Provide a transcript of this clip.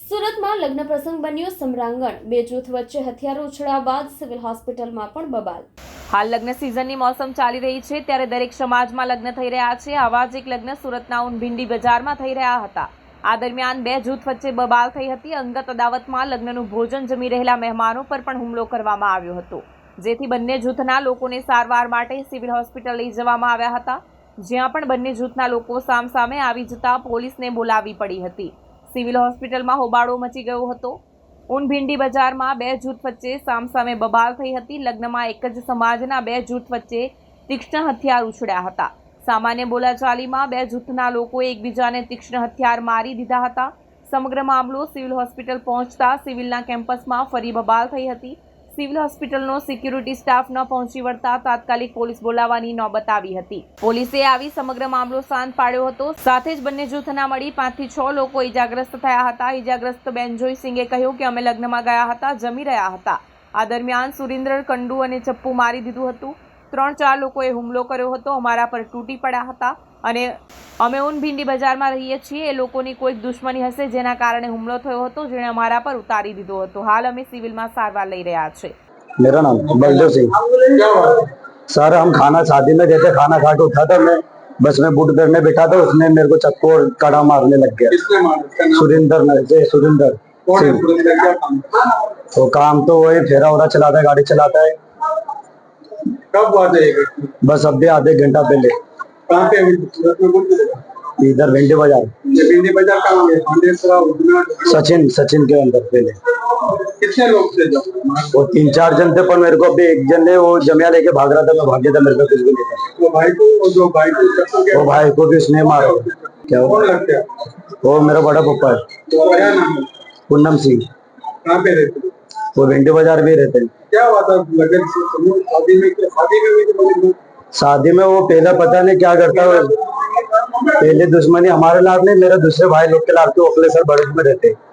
સુરતમાં લગ્ન પ્રસંગ બન્યો સમરાંગણ. બે જૂથ વચ્ચે હથિયારો ઉછળ્યા બાદ સિવિલ હોસ્પિટલમાં પણ બબાલ. હાલ લગ્ન સિઝનની મોસમ ચાલી રહી છે, ત્યારે દરેક સમાજમાં લગ્ન થઈ રહ્યા છે. આવા જ એક લગ્ન સુરતના ઊનભીંડી બજારમાં થઈ રહ્યા હતા. આ દરમિયાન બે જૂથ વચ્ચે બબાલ થઈ હતી. અંગત અદાવતમાં લગ્નનું ભોજન જમી રહેલા મહેમાનો પર પણ હુમલો કરવામાં આવ્યો હતો. જેથી બંને જૂથના લોકોને સારવાર માટે સિવિલ હોસ્પિટલ લઈ જવામાં આવ્યા હતા. જ્યાં પણ બંને જૂથના લોકો સામસામે આવી જતા પોલીસને બોલાવી પડી હતી. સિવિલ હોસ્પિટલમાં હોબાળો મચી ગયો હતો. ઊનભીંડી બજારમાં બે જૂથ વચ્ચે સામસામે બબાલ થઈ હતી. લગ્નમાં એક જ સમાજના બે જૂથ વચ્ચે તીક્ષ્ણ હથિયાર ઉછળ્યા હતા. સામાન્ય બોલાચાલીમાં બે જૂથના લોકોએ એકબીજાને તીક્ષ્ણ હથિયાર મારી દીધા હતા. સમગ્ર મામલો સિવિલ હોસ્પિટલ પહોંચતા સિવિલના કેમ્પસમાં ફરી બબાલ થઈ હતી. સિવિલ હોસ્પિટલનો સિક્યુરિટી સ્ટાફ ન પહોંચી વળતા તાત્કાલિક પોલીસ બોલાવવાની નોબત આવી હતી. પોલીસે આવી સમગ્ર મામલો શાંત પાડ્યો હતો. સાથે જ બંને જૂથના મળી પાંચથી છ લોકો ઇજાગ્રસ્ત થયા હતા. ઇજાગ્રસ્ત બેનજોઈ સિંગે કહ્યું કે અમે લગ્નમાં ગયા હતા, જમી રહ્યા હતા. આ દરમિયાન સુરેન્દ્ર, કંડુ અને ચપ્પુ મારી દીધું હતું. ત્રણ ચાર લોકોએ હુમલો કર્યો હતો. અમારા પર તૂટી પડ્યા હતા. અને અમે ઊનભીંડી બજારમાં રહીએ છીએ એ લોકોની કોઈક દુશ્મની હશે જેના કારણે હુમલો થયો હતો જેણે અમારા પર ઉતારી દીધો હતો હાલ અમે સિવિલમાં સારવાર લઈ રહ્યા છે मेरा नाम बलदेव सिंह सर हम खाना शादी में गए थे खाना खा के उठा था मैं बस में बूट करने बैठा था उसने मेरे को चक्कू और कड़ा मारने लग गया किसने मारा उसका नाम सुरेंद्र नगर से सुरेंद्र कौन है सिंह सुरेंद्र क्या काम है? तो काम तो वही फेरा वरा चलाता है गाड़ी चलाता है कब हुआ था ये घटना? बस अब भी आधे घंटा पहले कहाँ पे सूरत में कौन सी इधर भिंडी बाज़ार। भिंडी बाज़ार कहाँ सचिन सचिन के अंदर पहले कितने लोग थे वो तीन चार जन थे पर मेरे को अभी एक जन ने वो जमिया लेके भाग रहा था मैं भाग गया था मेरे को कुछ भी नहीं था। वो भाई को जो भाई को वो भाई को भी उसने मारा। क्या कौन हुआ वो मेरा बड़ा पप्पा है। तो है? पूनम सिंह। कहाँ पे रहते वो भिंडी बाज़ार में रहते हैं। क्या हुआ था लगन से शादी में शादी में बड़ी लोग शादी में वो पहला पता नहीं क्या करता है पहले दुश्मनी हमारे लाभ नहीं मेरे दूसरे भाई लोग के लाभ के ओखले सर बड़े में रहते